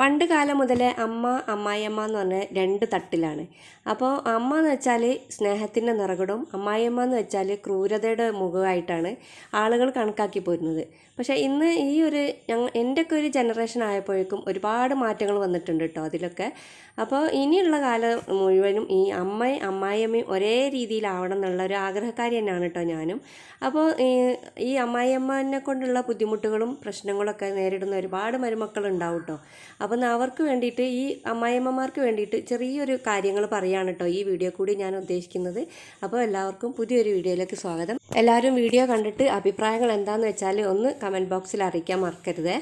പണ്ട് കാലം മുതലേ അമ്മ അമ്മായിയമ്മ എന്ന് പറഞ്ഞ രണ്ട് തട്ടിലാണ്. അപ്പോൾ അമ്മ എന്ന് വെച്ചാൽ സ്നേഹത്തിന്റെ നിറകുടവും അമ്മായിയമ്മ എന്ന് വെച്ചാൽ ക്രൂരതയുടെ മുഖമായിട്ടാണ് ആളുകൾ കണക്കാക്കി പോരുന്നത്. പക്ഷേ ഇന്ന് ഈ ഒരു ഞങ്ങൾ എന്റെയൊക്കെ ഒരു ജനറേഷൻ ആയപ്പോഴേക്കും ഒരുപാട് മാറ്റങ്ങൾ വന്നിട്ടുണ്ട് കേട്ടോ അതിലൊക്കെ. അപ്പോൾ ഇനിയുള്ള കാലം മുഴുവനും ഈ അമ്മയും അമ്മായിയമ്മയും ഒരേ രീതിയിലാവണം എന്നുള്ള ഒരു ആഗ്രഹക്കാരി തന്നെയാണ് കേട്ടോ ഞാനും. അപ്പോൾ ഈ- അമ്മായിയമ്മനെ കൊണ്ടുള്ള ബുദ്ധിമുട്ടുകളും പ്രശ്നങ്ങളൊക്കെ നേരിടുന്ന ഒരുപാട് മരുമക്കളുണ്ടാവും കേട്ടോ അപ്പം അവർക്ക് വേണ്ടിയിട്ട് ഈ അമ്മായിയമ്മമാർക്ക് വേണ്ടിയിട്ട് ചെറിയൊരു കാര്യങ്ങൾ പറയാണ് കേട്ടോ ഈ വീഡിയോ കൂടി ഞാൻ ഉദ്ദേശിക്കുന്നത്. അപ്പോൾ എല്ലാവർക്കും പുതിയൊരു വീഡിയോയിലേക്ക് സ്വാഗതം. എല്ലാവരും വീഡിയോ കണ്ടിട്ട് അഭിപ്രായങ്ങൾ എന്താണെന്ന് വെച്ചാൽ ഒന്ന് കമന്റ് ബോക്സിൽ അറിയിക്കാൻ മറക്കരുതേ.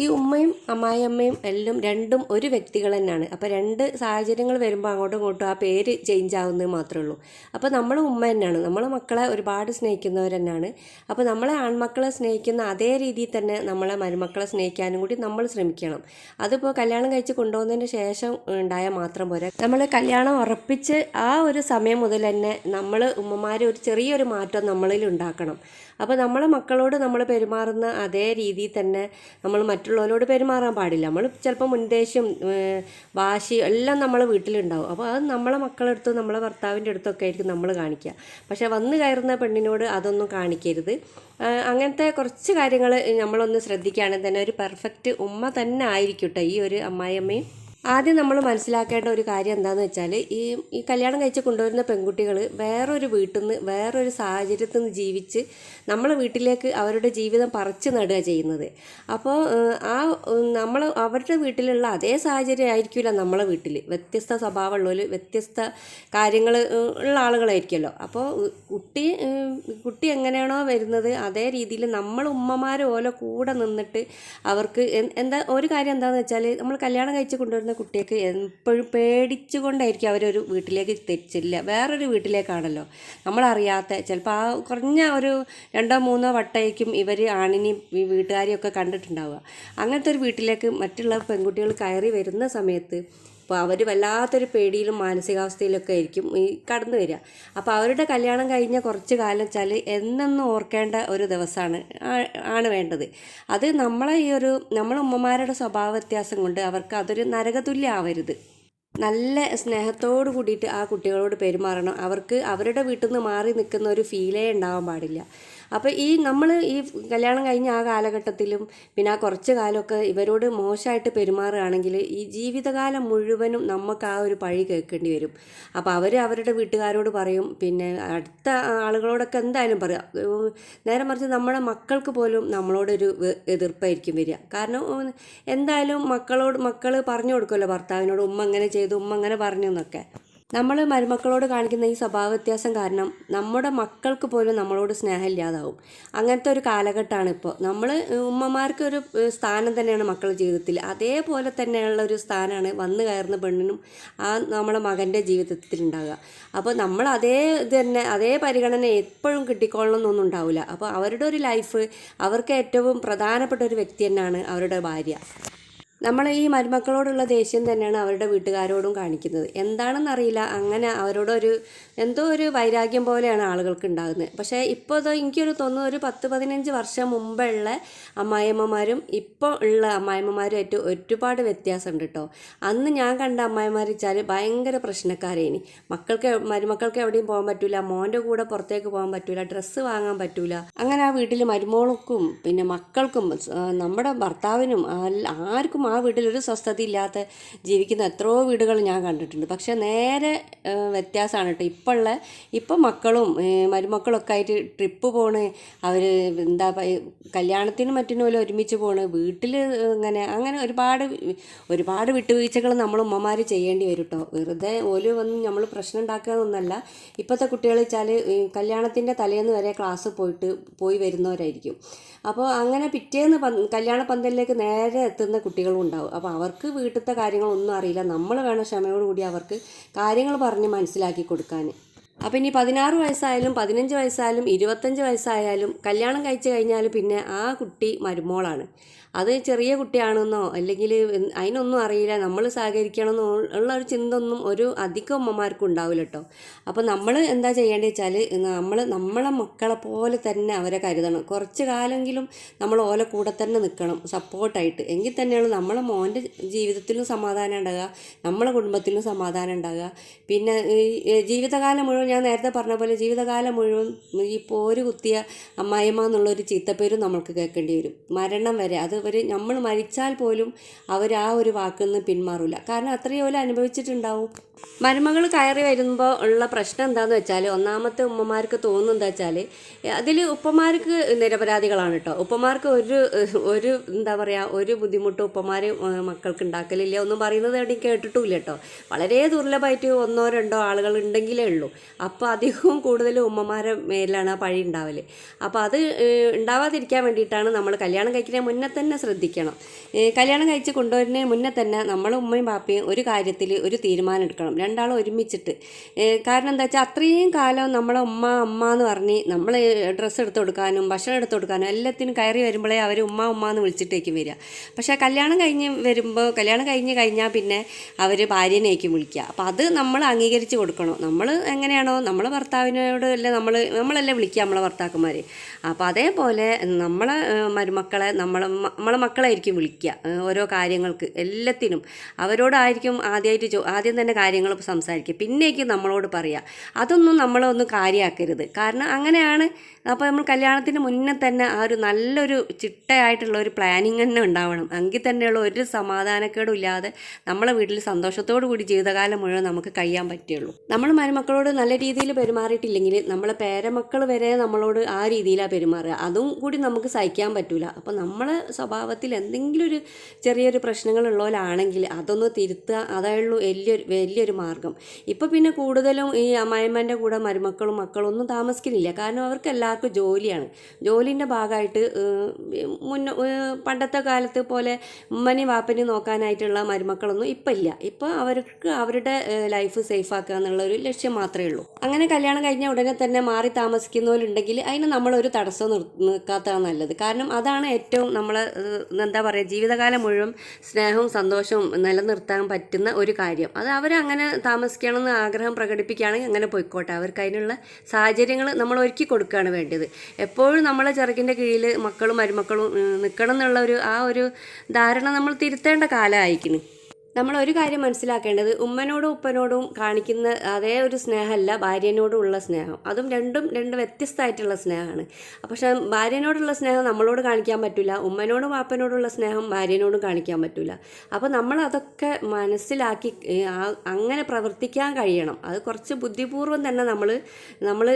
ഈ ഉമ്മയും അമ്മായിയമ്മയും എല്ലാം രണ്ടും ഒരു വ്യക്തികൾ തന്നെയാണ്. അപ്പോൾ രണ്ട് സാഹചര്യങ്ങൾ വരുമ്പോൾ അങ്ങോട്ടും ഇങ്ങോട്ടും ആ പേര് ചേഞ്ച് ആവുന്നത് മാത്രമേ ഉള്ളൂ. അപ്പോൾ നമ്മൾ ഉമ്മ തന്നെയാണ്. നമ്മൾ മക്കളെ ഒരുപാട് സ്നേഹിക്കുന്നവർ തന്നെയാണ്. അപ്പോൾ നമ്മളെ ആൺമക്കളെ സ്നേഹിക്കുന്ന അതേ രീതിയിൽ തന്നെ നമ്മളെ മരുമക്കളെ സ്നേഹിക്കാനും കൂടി നമ്മൾ ശ്രമിക്കണം. അതിപ്പോൾ കല്യാണം കഴിച്ച് കൊണ്ടുപോകുന്നതിന് ശേഷം ഉണ്ടായാൽ മാത്രം പോരാ. നമ്മൾ കല്യാണം ഉറപ്പിച്ച് ആ ഒരു സമയം മുതൽ തന്നെ നമ്മൾ ഉമ്മമാർ ഒരു ചെറിയൊരു മാറ്റം നമ്മളിൽ ഉണ്ടാക്കണം. അപ്പോൾ നമ്മളെ മക്കളോട് നമ്മൾ പെരുമാറുന്ന അതേ രീതിയിൽ തന്നെ നമ്മൾ മറ്റുള്ളവരോട് പെരുമാറാൻ പാടില്ല. നമ്മൾ ചിലപ്പോൾ മുൻദേശം വാശി എല്ലാം നമ്മൾ വീട്ടിലുണ്ടാവും. അപ്പോൾ അത് നമ്മളെ മക്കളെടുത്ത് നമ്മളെ ഭർത്താവിന്റെ അടുത്തൊക്കെ ആയിരിക്കും നമ്മൾ കാണിക്കുക. പക്ഷേ വന്ന് കയറുന്ന പെണ്ണിനോട് അതൊന്നും കാണിക്കരുത്. അങ്ങനത്തെ കുറച്ച് കാര്യങ്ങൾ നമ്മളൊന്ന് ശ്രദ്ധിക്കുകയാണെങ്കിൽ തന്നെ ഒരു പെർഫെക്റ്റ് ഉമ്മ തന്നെ ആയിരിക്കും കേട്ടോ ഈ ഒരു അമ്മായിയമ്മയും. ആദ്യം നമ്മൾ മനസ്സിലാക്കേണ്ട ഒരു കാര്യം എന്താണെന്ന് വെച്ചാൽ ഈ ഈ കല്യാണം കഴിച്ച് കൊണ്ടുവരുന്ന പെൺകുട്ടികൾ വേറൊരു വീട്ടിൽ നിന്ന് വേറൊരു സാഹചര്യത്തിൽ നിന്ന് ജീവിച്ച് നമ്മളെ വീട്ടിലേക്ക് അവരുടെ ജീവിതം പറിച്ചു നടുക ചെയ്യുന്നത്. അപ്പോൾ ആ നമ്മൾ അവരുടെ വീട്ടിലുള്ള അതേ സാഹചര്യം ആയിരിക്കില്ല നമ്മളെ വീട്ടിൽ വ്യത്യസ്ത സ്വഭാവമുള്ളവർ വ്യത്യസ്ത കാര്യങ്ങൾ ഉള്ള ആളുകളായിരിക്കുമല്ലോ. അപ്പോൾ കുട്ടി കുട്ടി എങ്ങനെയാണോ വരുന്നത് അതേ രീതിയിൽ നമ്മൾ ഉമ്മമാർ ഓല കൂടെ നിന്നിട്ട് അവർക്ക് എന്താ ഒരു കാര്യം എന്താണെന്ന് വെച്ചാൽ നമ്മൾ കല്യാണം കഴിച്ച് കൊണ്ടുവരുന്ന കുട്ടിയൊക്കെ എപ്പോഴും പേടിച്ചുകൊണ്ടായിരിക്കും അവരൊരു വീട്ടിലേക്ക് തെച്ചില്ല വേറൊരു വീട്ടിലേക്കാണല്ലോ. നമ്മളറിയാത്ത ചിലപ്പോൾ ആ കുറഞ്ഞ ഒരു രണ്ടോ മൂന്നോ വട്ടമായിരിക്കും ഇവർ ആണിനെയും ഈ വീട്ടുകാരെയൊക്കെ കണ്ടിട്ടുണ്ടാവുക. അങ്ങനത്തെ ഒരു വീട്ടിലേക്ക് മറ്റുള്ള പെൺകുട്ടികൾ കയറി വരുന്ന സമയത്ത് അപ്പോൾ അവർ വല്ലാത്തൊരു പേടിയിലും മാനസികാവസ്ഥയിലൊക്കെ ആയിരിക്കും ഈ കടന്നു വരിക. അപ്പോൾ അവരുടെ കല്യാണം കഴിഞ്ഞ കുറച്ച് കാലം വെച്ചാൽ എന്നെന്നും ഓർക്കേണ്ട ഒരു ദിവസമാണ് ആണ് വേണ്ടത്. അത് നമ്മളെ ഈ ഒരു നമ്മളെ ഉമ്മമാരുടെ സ്വഭാവ വ്യത്യാസം കൊണ്ട് അവർക്ക് അതൊരു നരകതുല്യ ആവരുത് നല്ല സ്നേഹത്തോട് കൂടിയിട്ട് ആ കുട്ടികളോട് പെരുമാറണം. അവർക്ക് അവരുടെ വീട്ടിൽ നിന്ന് മാറി നിൽക്കുന്ന ഒരു ഫീലേ ഉണ്ടാവാൻ പാടില്ല. അപ്പോൾ ഈ നമ്മൾ ഈ കല്യാണം കഴിഞ്ഞ ആ കാലഘട്ടത്തിലും പിന്നെ ആ കുറച്ച് കാലമൊക്കെ ഇവരോട് മോശമായിട്ട് പെരുമാറുകയാണെങ്കിൽ ഈ ജീവിതകാലം മുഴുവനും നമുക്ക് ആ ഒരു പഴി കേൾക്കേണ്ടി വരും. അപ്പോൾ അവർ അവരുടെ വീട്ടുകാരോട് പറയും പിന്നെ അടുത്ത ആളുകളോടൊക്കെ എന്തായാലും പറയാം. നേരെ മറിച്ച് നമ്മുടെ മക്കൾക്ക് പോലും നമ്മളോടൊരു എതിർപ്പായിരിക്കും വരിക. കാരണം എന്തായാലും മക്കളോട് മക്കൾ പറഞ്ഞു കൊടുക്കുമല്ലോ ഭർത്താവിനോട് ഉമ്മ അങ്ങനെ ചെയ്തു ഉമ്മ അങ്ങനെ പറഞ്ഞു എന്നൊക്കെ. നമ്മൾ മരുമക്കളോട് കാണിക്കുന്ന ഈ സ്വഭാവ വ്യത്യാസം കാരണം നമ്മുടെ മക്കൾക്ക് പോലും നമ്മളോട് സ്നേഹം ഇല്ലാതാവും അങ്ങനത്തെ ഒരു കാലഘട്ടമാണ് ഇപ്പോൾ നമ്മൾ ഉമ്മമാർക്ക് ഒരു സ്ഥാനം തന്നെയാണ് മക്കളുടെ ജീവിതത്തിൽ. അതേപോലെ തന്നെയുള്ള ഒരു സ്ഥാനമാണ് വന്നു കയറുന്ന പെണ്ണിനും ആ നമ്മുടെ മകന്റെ ജീവിതത്തിൽ ഉണ്ടാകുക അപ്പോൾ നമ്മൾ അതേ തന്നെ അതേ പരിഗണന എപ്പോഴും കിട്ടിക്കൊള്ളണം എന്നൊന്നും ഉണ്ടാവില്ല അപ്പോൾ അവരുടെ ഒരു ലൈഫ് അവർക്ക് ഏറ്റവും പ്രധാനപ്പെട്ട ഒരു വ്യക്തി തന്നെയാണ് അവരുടെ ഭാര്യ. നമ്മൾ ഈ മരുമക്കളോടുള്ള ദേഷ്യം തന്നെയാണ് അവരുടെ വീട്ടുകാരോടും കാണിക്കുന്നത്. എന്താണെന്നറിയില്ല. അങ്ങനെ അവരോടൊരു എന്തോ ഒരു വൈരാഗ്യം പോലെയാണ് ആളുകൾക്ക് ഉണ്ടാകുന്നത്. പക്ഷേ ഇപ്പോൾ ഇത് എനിക്കൊരു തോന്നുന്നു ഒരു പത്ത് പതിനഞ്ച് വർഷം മുമ്പുള്ള അമ്മായിയമ്മമാരും ഇപ്പോൾ ഉള്ള അമ്മായിയമ്മമാരുമായിട്ട് ഒരുപാട് വ്യത്യാസമുണ്ട് കേട്ടോ. അന്ന് ഞാൻ കണ്ട അമ്മായിമാർ വെച്ചാൽ ഭയങ്കര പ്രശ്നക്കാരേനി. മക്കൾക്ക് മരുമക്കൾക്ക് എവിടെയും പോകാൻ പറ്റില്ല മോന്റെ കൂടെ പുറത്തേക്ക് പോകാൻ പറ്റില്ല ഡ്രസ്സ് വാങ്ങാൻ പറ്റില്ല അങ്ങനെ ആ വീട്ടിൽ മരുമോൾക്കും പിന്നെ മക്കൾക്കും നമ്മുടെ ഭർത്താവിനും ആർക്കും ആ വീട്ടിൽ ഒരു സ്വസ്ഥത ഇല്ലാത്ത ജീവിക്കുന്ന എത്രയോ വീടുകൾ ഞാൻ കണ്ടിട്ടുണ്ട്. പക്ഷേ നേരെ വ്യത്യാസമാണ് കേട്ടോ. ഇപ്പോൾ ഉള്ള ഇപ്പം മക്കളും മരുമക്കളൊക്കെ ആയിട്ട് ട്രിപ്പ് പോണ് അവർ എന്താ കല്യാണത്തിനും മറ്റിനും പോലും ഒരുമിച്ച് പോണ് വീട്ടിൽ ഇങ്ങനെ അങ്ങനെ ഒരുപാട് ഒരുപാട് വിട്ടുവീഴ്ചകൾ നമ്മൾ ഉമ്മമാർ ചെയ്യേണ്ടി വരും കേട്ടോ. വെറുതെ ഓൽ വന്ന് നമ്മൾ പ്രശ്നം ഉണ്ടാക്കുകയെന്നൊന്നല്ല ഇപ്പോഴത്തെ കുട്ടികൾ വെച്ചാൽ കല്യാണത്തിന്റെ തലേന്ന് വരെ ക്ലാസ് പോയിട്ട് പോയി വരുന്നവരായിരിക്കും. അപ്പോൾ അങ്ങനെ പിറ്റേന്ന് കല്യാണ പന്തലിലേക്ക് നേരെ എത്തുന്ന കുട്ടികളും ഉണ്ടാവും. അപ്പോൾ അവർക്ക് വീട്ടിലത്തെ കാര്യങ്ങളൊന്നും അറിയില്ല. നമ്മൾ വേണം ക്ഷമയോടുകൂടി അവർക്ക് കാര്യങ്ങൾ പറഞ്ഞ് മനസ്സിലാക്കി കൊടുക്കാൻ അപ്പം ഇനി പതിനാറ് വയസ്സായാലും പതിനഞ്ച് വയസ്സായാലും ഇരുപത്തഞ്ച് വയസ്സായാലും കല്യാണം കഴിച്ചു കഴിഞ്ഞാൽ പിന്നെ ആ കുട്ടി മരുമോളാണ്. അത് ചെറിയ കുട്ടിയാണെന്നോ അല്ലെങ്കിൽ അതിനൊന്നും അറിയില്ല നമ്മൾ സഹകരിക്കണമെന്നോ ഉള്ള ഒരു ചിന്ത ഒന്നും ഒരു അധികം അമ്മമാർക്കും ഉണ്ടാവില്ല കേട്ടോ അപ്പോൾ നമ്മൾ എന്താ ചെയ്യേണ്ടത് വെച്ചാൽ നമ്മൾ നമ്മളെ മക്കളെ പോലെ തന്നെ അവരെ കരുതണം. കുറച്ച് കാലമെങ്കിലും നമ്മൾ ഓലെ കൂടെ തന്നെ നിൽക്കണം സപ്പോർട്ടായിട്ട്. എങ്കിൽ തന്നെയാണ് നമ്മളെ മോന്റെ ജീവിതത്തിലും സമാധാനം ഉണ്ടാകുക നമ്മളെ കുടുംബത്തിലും സമാധാനം ഉണ്ടാകുക പിന്നെ ജീവിതകാലം മുഴുവൻ ഞാൻ നേരത്തെ പറഞ്ഞ പോലെ ജീവിതകാലം മുഴുവൻ ഈ പോര് കുത്തിയ അമ്മായിമ്മ എന്നുള്ളൊരു ചീത്തപ്പേരും നമ്മൾക്ക് കേൾക്കേണ്ടി വരും. മരണം വരെ അത് ഒരു നമ്മൾ മരിച്ചാൽ പോലും അവർ ആ ഒരു വാക്കിൽ നിന്ന് പിന്മാറില്ല കാരണം അത്രയും പോലെ അനുഭവിച്ചിട്ടുണ്ടാവും. മരുമകൾ കയറി വരുമ്പോൾ ഉള്ള പ്രശ്നം എന്താണെന്ന് വെച്ചാൽ ഒന്നാമത്തെ ഉമ്മമാർക്ക് തോന്നുന്നത് എന്താ വെച്ചാൽ അതിൽ ഉപ്പമാർക്ക് നിരപരാധികളാണ് കേട്ടോ ഉപ്പമാർക്ക് ഒരു ഒരു എന്താ പറയുക ഒരു ബുദ്ധിമുട്ട് ഉപ്പമാർ മക്കൾക്ക് ഉണ്ടാക്കലില്ല ഒന്നും പറയുന്നത് എവിടെയും കേട്ടിട്ടുമില്ല കേട്ടോ വളരെ ദുർലഭമായിട്ട് ഒന്നോ രണ്ടോ ആളുകൾ ഉണ്ടെങ്കിലേ ഉള്ളൂ. അപ്പോൾ അധികവും കൂടുതലും ഉമ്മമാരെ മേലാണ് ആ പഴി ഉണ്ടാവൽ അപ്പോൾ അത് ഉണ്ടാവാതിരിക്കാൻ വേണ്ടിയിട്ടാണ് നമ്മൾ കല്യാണം കഴിക്കുന്നതിന് മുന്നേ തന്നെ ശ്രദ്ധിക്കണം. കല്യാണം കഴിച്ച് കൊണ്ടുവരുന്നതിന് മുന്നേ തന്നെ നമ്മൾ ഉമ്മയും പാപ്പയും ഒരു കാര്യത്തിൽ ഒരു തീരുമാനം എടുക്കണം. രണ്ടാളും ഒരുമിച്ചിട്ട്. കാരണം എന്താ വെച്ചാൽ അത്രയും കാലം നമ്മളെ ഉമ്മ അമ്മ എന്ന് പറഞ്ഞ് നമ്മൾ ഡ്രസ്സ് എടുത്തു കൊടുക്കാനും ഭക്ഷണം എടുത്തു കൊടുക്കാനും എല്ലാത്തിനും കയറി വരുമ്പോഴേ അവർ ഉമ്മ ഉമ്മ എന്ന് വിളിച്ചിട്ടേക്കും വരിക. പക്ഷേ കല്യാണം കഴിഞ്ഞ് വരുമ്പോൾ കല്യാണം കഴിഞ്ഞ് കഴിഞ്ഞാൽ പിന്നെ അവർ ഭാര്യനേക്കും വിളിക്കുക. അപ്പം അത് നമ്മൾ അംഗീകരിച്ച് കൊടുക്കണം. നമ്മൾ എങ്ങനെയാണോ നമ്മൾ ഭർത്താവിനോട് അല്ലേ നമ്മൾ നമ്മളല്ലേ വിളിക്കുക നമ്മളെ ഭർത്താക്കന്മാർ അപ്പോൾ അതേപോലെ നമ്മളെ മരുമക്കളെ നമ്മളെ നമ്മളെ മക്കളായിരിക്കും വിളിക്കുക. ഓരോ കാര്യങ്ങൾക്ക് എല്ലാത്തിനും. അവരോടായിരിക്കും ആദ്യമായിട്ട് ചോ ആദ്യം തന്നെ കാര്യങ്ങൾ സംസാരിക്കുക. പിന്നേക്ക് നമ്മളോട് പറയുക അതൊന്നും നമ്മളൊന്നും കാര്യമാക്കരുത് കാരണം അങ്ങനെയാണ് അപ്പോൾ നമ്മൾ കല്യാണത്തിന് മുന്നേ തന്നെ ആ ഒരു നല്ലൊരു ചിട്ടയായിട്ടുള്ള ഒരു പ്ലാനിങ് തന്നെ ഉണ്ടാവണം. എങ്കിൽ തന്നെയുള്ള ഒരു സമാധാനക്കേടും ഇല്ലാതെ നമ്മളെ വീട്ടിൽ സന്തോഷത്തോടു കൂടി ജീവിതകാലം മുഴുവൻ നമുക്ക് കഴിയാൻ പറ്റുള്ളൂ. നമ്മൾ മരുമക്കളോട് നല്ല രീതിയിൽ പെരുമാറിയിട്ടില്ലെങ്കിൽ നമ്മളെ പേരമക്കൾ വരെ നമ്മളോട് ആ രീതിയിലാണ് പെരുമാറുക. അതും കൂടി നമുക്ക് സഹിക്കാൻ പറ്റില്ല അപ്പോൾ നമ്മളെ സ്വഭാവത്തിൽ എന്തെങ്കിലും ഒരു ചെറിയൊരു പ്രശ്നങ്ങളുള്ളവരാണെങ്കിൽ അതൊന്ന് തിരുത്തുക അതായുള്ളൂ വലിയൊരു വലിയൊരു മാർഗം. ഇപ്പോൾ പിന്നെ കൂടുതലും ഈ അമ്മായിമ്മന്റെ കൂടെ മരുമക്കളും മക്കളും ഒന്നും താമസിക്കുന്നില്ല. കാരണം അവർക്ക് എല്ലാവർക്കും ജോലിയാണ്. ജോലിന്റെ ഭാഗമായിട്ട് മുന്ന പണ്ടത്തെ കാലത്ത് പോലെ ഉമ്മനി വാപ്പനി നോക്കാനായിട്ടുള്ള മരുമക്കളൊന്നും ഇപ്പം ഇല്ല. ഇപ്പോൾ അവർക്ക് അവരുടെ ലൈഫ് സേഫ് ആക്കുക എന്നുള്ള ഒരു ലക്ഷ്യം മാത്രമേ ഉള്ളൂ. അങ്ങനെ കല്യാണം കഴിഞ്ഞ ഉടനെ തന്നെ മാറി താമസിക്കുന്നവരുണ്ടെങ്കിൽ അതിന് നമ്മളൊരു തടസ്സം നിൽക്കാത്തതാണ് നല്ലത്. കാരണം അതാണ് ഏറ്റവും നമ്മളെ എന്താ പറയുക ജീവിതകാലം മുഴുവൻ സ്നേഹവും സന്തോഷവും നിലനിർത്താൻ പറ്റുന്ന ഒരു കാര്യം. അത് അവരങ്ങനെ താമസിക്കണമെന്ന് ആഗ്രഹം പ്രകടിപ്പിക്കുകയാണെങ്കിൽ അങ്ങനെ പോയിക്കോട്ടെ. അവർക്ക് അതിനുള്ള സാഹചര്യങ്ങൾ നമ്മൾ ഒരുക്കി കൊടുക്കുകയാണ് വേണ്ടത്. എപ്പോഴും നമ്മളെ ചെറുക്കിന്റെ കീഴിൽ മക്കളും മരുമക്കളും നിൽക്കണം എന്നുള്ള ഒരു ആ ഒരു ധാരണ നമ്മൾ തിരുത്തേണ്ട കാലമായിരിക്കുന്നു. നമ്മൾ ഒരു കാര്യം മനസ്സിലാക്കേണ്ടത് ഉമ്മനോടും ഉപ്പനോടും കാണിക്കുന്ന അതേ ഒരു സ്നേഹമല്ല ഭാര്യനോടും ഉള്ള സ്നേഹം. അതും രണ്ടും രണ്ട് വ്യത്യസ്തമായിട്ടുള്ള സ്നേഹമാണ്. പക്ഷേ ഭാര്യനോടുള്ള സ്നേഹം നമ്മളോട് കാണിക്കാൻ പറ്റില്ല ഉമ്മനോടും വാപ്പനോടുള്ള സ്നേഹം ഭാര്യനോടും കാണിക്കാൻ പറ്റില്ല അപ്പോൾ നമ്മൾ അതൊക്കെ മനസ്സിലാക്കി അങ്ങനെ പ്രവർത്തിക്കാൻ കഴിയണം. അത് കുറച്ച് ബുദ്ധിപൂർവം തന്നെ നമ്മൾ നമ്മൾ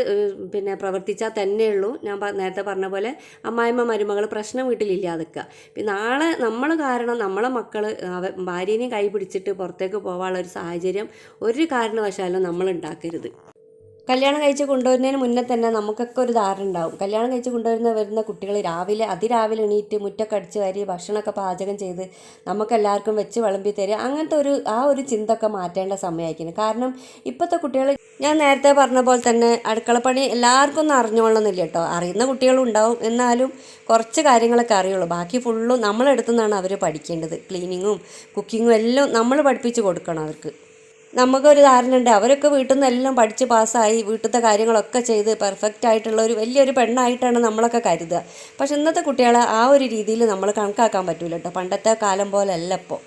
പിന്നെ പ്രവർത്തിച്ചാൽ തന്നെയുള്ളൂ ഞാൻ നേരത്തെ പറഞ്ഞ പോലെ അമ്മായിമ്മ മരുമകൾ പ്രശ്നം വീട്ടിലില്ലാതെക്കുക നിൽക്കുക. നാളെ നമ്മൾ കാരണം നമ്മളെ മക്കൾ ഭാര്യനെയും കൈ പിടിച്ചിട്ട് പുറത്തേക്ക് പോകാനുള്ള ഒരു സാഹചര്യം ഒരു കാരണവശാലും നമ്മൾ ഉണ്ടാക്കരുത്. കല്യാണം കഴിച്ച് കൊണ്ടുവരുന്നതിന് മുന്നേ തന്നെ നമുക്കൊക്കെ ഒരു ധാരണ ഉണ്ടാവും. കല്യാണം കഴിച്ച് കൊണ്ടുവരുന്ന വരുന്ന കുട്ടികൾ രാവിലെ അതിരാവിലെ എണീറ്റ് മുറ്റൊക്കെ അടിച്ച് വാരി ഭക്ഷണമൊക്കെ പാചകം ചെയ്ത് നമുക്കെല്ലാവർക്കും വെച്ച് വിളമ്പി തരിക. അങ്ങനത്തെ ഒരു ആ ഒരു ചിന്ത ഒക്കെ മാറ്റേണ്ട സമയമായിരിക്കുന്നു. കാരണം ഇപ്പോഴത്തെ കുട്ടികൾ ഞാൻ നേരത്തെ പറഞ്ഞ പോലെ തന്നെ അടുക്കളപ്പണി എല്ലാവർക്കും ഒന്നും അറിഞ്ഞോളണമെന്നില്ല കേട്ടോ. അറിയുന്ന കുട്ടികളും ഉണ്ടാവും എന്നാലും കുറച്ച് കാര്യങ്ങളൊക്കെ അറിയുള്ളൂ. ബാക്കി ഫുള്ളും നമ്മളെടുത്തുനിന്നാണ് അവർ പഠിക്കേണ്ടത്. ക്ലീനിങ്ങും കുക്കിങ്ങും എല്ലാം നമ്മൾ പഠിപ്പിച്ച് കൊടുക്കണം അവർക്ക്. നമുക്കൊരു ധാരണ ഉണ്ട് അവരൊക്കെ വീട്ടിൽ നിന്ന് എല്ലാം പഠിച്ച് പാസ്സായി വീട്ടിലത്തെ കാര്യങ്ങളൊക്കെ ചെയ്ത് പെർഫെക്റ്റ് ആയിട്ടുള്ള ഒരു വലിയൊരു പെണ്ണായിട്ടാണ് നമ്മളൊക്കെ കരുതുക. പക്ഷെ ഇന്നത്തെ കുട്ടികളെ ആ ഒരു രീതിയിൽ നമ്മൾ കണക്കാക്കാൻ പറ്റൂല കേട്ടോ. പണ്ടത്തെ കാലം പോലെ അല്ല ഇപ്പോൾ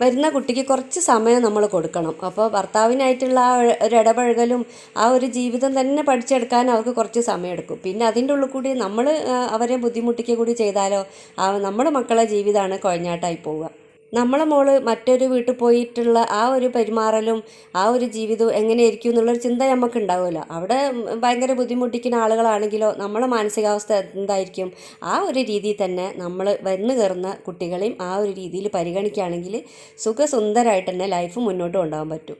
വരുന്ന കുട്ടിക്ക് കുറച്ച് സമയം നമ്മൾ കൊടുക്കണം. അപ്പോൾ ഭർത്താവിനായിട്ടുള്ള ആ ഒരു ഇടപഴകലും ആ ഒരു ജീവിതം തന്നെ പഠിച്ചെടുക്കാൻ അവർക്ക് കുറച്ച് സമയം സമയമെടുക്കും. പിന്നെ അതിന്റെ ഉള്ളിൽ കൂടി നമ്മൾ അവരെ ബുദ്ധിമുട്ടിക്കുക കൂടി ചെയ്താലോ നമ്മുടെ മക്കളെ ജീവിതമാണ് കുഴഞ്ഞാട്ടായി പോവുക. നമ്മളെ മോൾ മറ്റൊരു വീട്ടിൽ പോയിട്ടുള്ള ആ ഒരു പെരുമാറലും ആ ഒരു ജീവിതവും എങ്ങനെയായിരിക്കും എന്നുള്ളൊരു ചിന്ത നമുക്ക് ഉണ്ടാവുമല്ലോ അവിടെ ഭയങ്കര ബുദ്ധിമുട്ടിക്കുന്ന ആളുകളാണെങ്കിലോ നമ്മളെ മാനസികാവസ്ഥ എന്തായിരിക്കും? ആ ഒരു രീതിയിൽ തന്നെ നമ്മൾ വന്നു കയറുന്ന കുട്ടികളെയും ആ ഒരു രീതിയിൽ പരിഗണിക്കുകയാണെങ്കിൽ സുഖസുന്ദരമായിട്ട് തന്നെ ലൈഫ് മുന്നോട്ട് കൊണ്ടുപോകാൻ പറ്റും.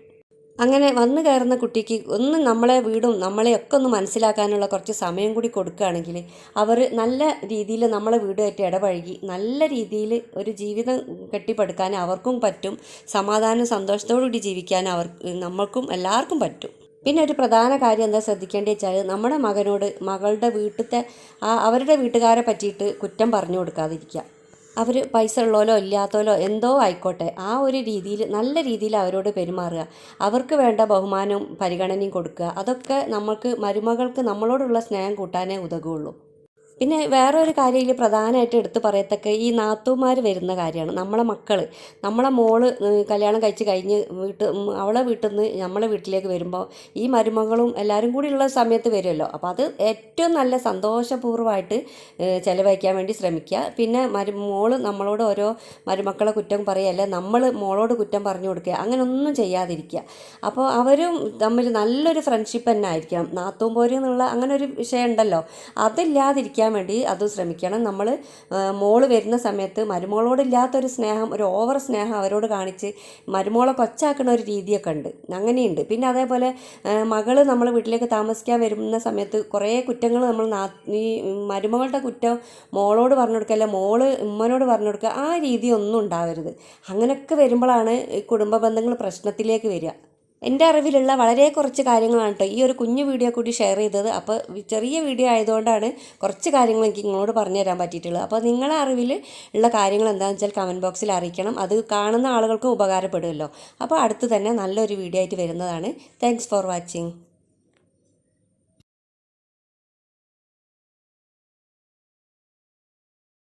അങ്ങനെ വന്നു കയറുന്ന കുട്ടിക്ക് ഒന്ന് നമ്മളെ വീടും നമ്മളെയൊക്കെ ഒന്ന് മനസ്സിലാക്കാനുള്ള കുറച്ച് സമയം കൂടി കൊടുക്കുകയാണെങ്കിൽ അവർ നല്ല രീതിയിൽ നമ്മളെ വീടുമായിട്ട് ഇടപഴകി നല്ല രീതിയിൽ ഒരു ജീവിതം കെട്ടിപ്പടുക്കാൻ അവർക്കും പറ്റും. സമാധാനം സന്തോഷത്തോടു കൂടി ജീവിക്കാൻ അവർ നമ്മൾക്കും എല്ലാവർക്കും പറ്റും. പിന്നെ ഒരു പ്രധാന കാര്യം എന്താ ശ്രദ്ധിക്കേണ്ടത് വെച്ചാൽ നമ്മുടെ മകനോട് മകളുടെ വീട്ടിലത്തെ അവരുടെ വീട്ടുകാരെ പറ്റിയിട്ട് കുറ്റം പറഞ്ഞു കൊടുക്കാതിരിക്കുക. അവർ പൈസ ഉള്ളോലോ ഇല്ലാത്തോലോ എന്തോ ആയിക്കോട്ടെ ആ ഒരു രീതിയിൽ നല്ല രീതിയിൽ അവരോട് പെരുമാറുക. അവർക്ക് വേണ്ട ബഹുമാനവും പരിഗണനയും കൊടുക്കുക. അതൊക്കെ നമുക്ക് മരുമകൾക്ക് നമ്മളോടുള്ള സ്നേഹം കൂട്ടാനേ ഉതകുള്ളൂ. പിന്നെ വേറൊരു കാര്യം ഇതിൽ പ്രധാനമായിട്ട് എടുത്തു പറയത്തക്ക ഈ നാത്തൂമാർ വരുന്ന കാര്യമാണ്. നമ്മളെ മക്കൾ നമ്മളെ മോൾ കല്യാണം കഴിച്ച് കഴിഞ്ഞ് വീട്ട് അവളെ വീട്ടിൽ നിന്ന് നമ്മളെ വീട്ടിലേക്ക് വരുമ്പോൾ ഈ മരുമകളും എല്ലാവരും കൂടി ഉള്ള സമയത്ത് വരുമല്ലോ അപ്പോൾ അത് ഏറ്റവും നല്ല സന്തോഷപൂർവമായിട്ട് ചിലവഴിക്കാൻ വേണ്ടി ശ്രമിക്കുക പിന്നെ മരു മോൾ നമ്മളോട് ഓരോ മരുമക്കളെ കുറ്റം പറയുകയല്ല നമ്മൾ മോളോട് കുറ്റം പറഞ്ഞു കൊടുക്കുക അങ്ങനെ ഒന്നും ചെയ്യാതിരിക്കുക അപ്പോൾ അവരും തമ്മിൽ നല്ലൊരു ഫ്രണ്ട്ഷിപ്പ് തന്നെ ആയിരിക്കണം നാത്തൂമ്പോരെന്നുള്ള പോര് അങ്ങനെ ഒരു വിഷയം ഉണ്ടല്ലോ. അതില്ലാതിരിക്കാൻ വേണ്ടി അത് ശ്രമിക്കണം. നമ്മൾ മോൾ വരുന്ന സമയത്ത് മരുമോളോടില്ലാത്തൊരു സ്നേഹം ഒരു ഓവർ സ്നേഹം അവരോട് കാണിച്ച് മരുമോളെ കൊച്ചാക്കുന്ന ഒരു രീതിയൊക്കെ ഉണ്ട്. അങ്ങനെയുണ്ട്. പിന്നെ അതേപോലെ മകൾ നമ്മൾ വീട്ടിലേക്ക് താമസിക്കാൻ വരുന്ന സമയത്ത് കുറേ കുറ്റങ്ങൾ നമ്മൾ നാ ഈ മരുമകളുടെ കുറ്റം മോളോട് പറഞ്ഞു കൊടുക്കല്ല മോൾ ഉമ്മനോട് പറഞ്ഞു കൊടുക്കുക ആ രീതി ഒന്നും ഉണ്ടാവരുത്. അങ്ങനെയൊക്കെ വരുമ്പോഴാണ് കുടുംബ ബന്ധങ്ങൾ പ്രശ്നത്തിലേക്ക് വരിക. എന്റെ അറിവിലുള്ള വളരെ കുറച്ച് കാര്യങ്ങളാണ് കേട്ടോ ഈ ഒരു കുഞ്ഞു വീഡിയോ കൂടി ഷെയർ ചെയ്തത്. അപ്പോൾ ചെറിയ വീഡിയോ ആയതുകൊണ്ടാണ് കുറച്ച് കാര്യങ്ങൾ എനിക്ക് നിങ്ങളോട് പറഞ്ഞു തരാൻ പറ്റിയിട്ടുള്ളത്. അപ്പോൾ നിങ്ങളെ അറിവിൽ ഉള്ള കാര്യങ്ങൾ എന്താണെന്ന് വെച്ചാൽ കമന്റ് ബോക്സിൽ അറിയിക്കണം. അത് കാണുന്ന ആളുകൾക്കും ഉപകാരപ്പെടുമല്ലോ. അപ്പോൾ അടുത്ത് തന്നെ നല്ലൊരു വീഡിയോ ആയിട്ട് വരുന്നതാണ്. Thanks for watching